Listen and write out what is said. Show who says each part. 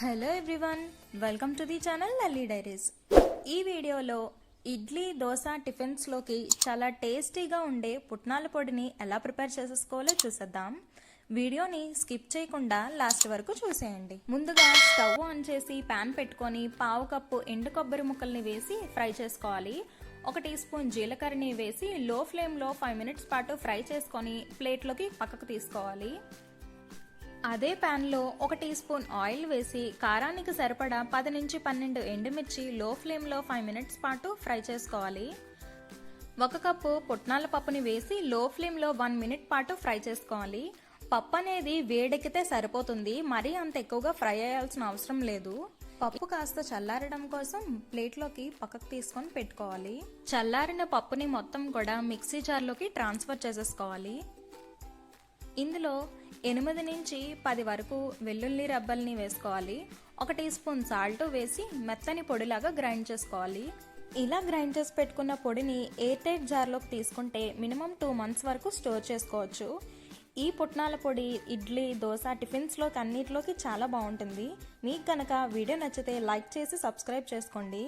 Speaker 1: Hello everyone welcome to the channel Lalli diaries. ఈ వీడియోలో ఇడ్లీ దోశ టిఫిన్స్లోకి చాలా టేస్టీగా ఉండే పుట్నాల పొడిని ఎలా ప్రిపేర్ చేసేసుకోవాలో చూసేద్దాం. వీడియోని స్కిప్ చేయకుండా లాస్ట్ వరకు చూసేయండి. ముందుగా స్టవ్ ఆన్ చేసి ప్యాన్ పెట్టుకొని పావు కప్పు ఎండు కొబ్బరి ముక్కల్ని వేసి ఫ్రై చేసుకోవాలి. ఒక టీ స్పూన్ జీలకర్రని వేసి లో ఫ్లేమ్లో ఫైవ్ మినిట్స్ పాటు ఫ్రై చేసుకొని ప్లేట్లోకి పక్కకు తీసుకోవాలి. అదే ప్యాన్లో ఒక టీ స్పూన్ ఆయిల్ వేసి కారానికి సరిపడా పది నుంచి పన్నెండు ఎండుమిర్చి లో ఫ్లేమ్లో ఫైవ్ మినిట్స్ పాటు ఫ్రై చేసుకోవాలి. ఒక కప్పు పుట్నాల పప్పుని వేసి లో ఫ్లేమ్లో వన్ మినిట్ పాటు ఫ్రై చేసుకోవాలి. పప్పు అనేది వేడెక్కితే సరిపోతుంది మరీ అంత ఎక్కువగా ఫ్రై అయ్యాల్సిన అవసరం లేదు. పప్పు కాస్త చల్లారడం కోసం ప్లేట్లోకి పక్కకు తీసుకొని పెట్టుకోవాలి. చల్లారిన పప్పుని మొత్తం కూడా మిక్సీ జార్లోకి ట్రాన్స్ఫర్ చేసేసుకోవాలి. ఇందులో ఎనిమిది నుంచి పది వరకు వెల్లుల్లి రబ్బల్ని వేసుకోవాలి. ఒక టీ స్పూన్ సాల్ట్ వేసి మెత్తని పొడిలాగా గ్రైండ్ చేసుకోవాలి. ఇలా గ్రైండ్ చేసి పెట్టుకున్న పొడిని ఎయిర్ టైట్ జార్లోకి తీసుకుంటే మినిమం టూ మంత్స్ వరకు స్టోర్ చేసుకోవచ్చు. ఈ పుట్నాల పొడి ఇడ్లీ దోశ టిఫిన్స్లోకి అన్నిటిలోకి చాలా బాగుంటుంది. మీకు కనుక వీడియో నచ్చితే లైక్ చేసి సబ్స్క్రైబ్ చేసుకోండి.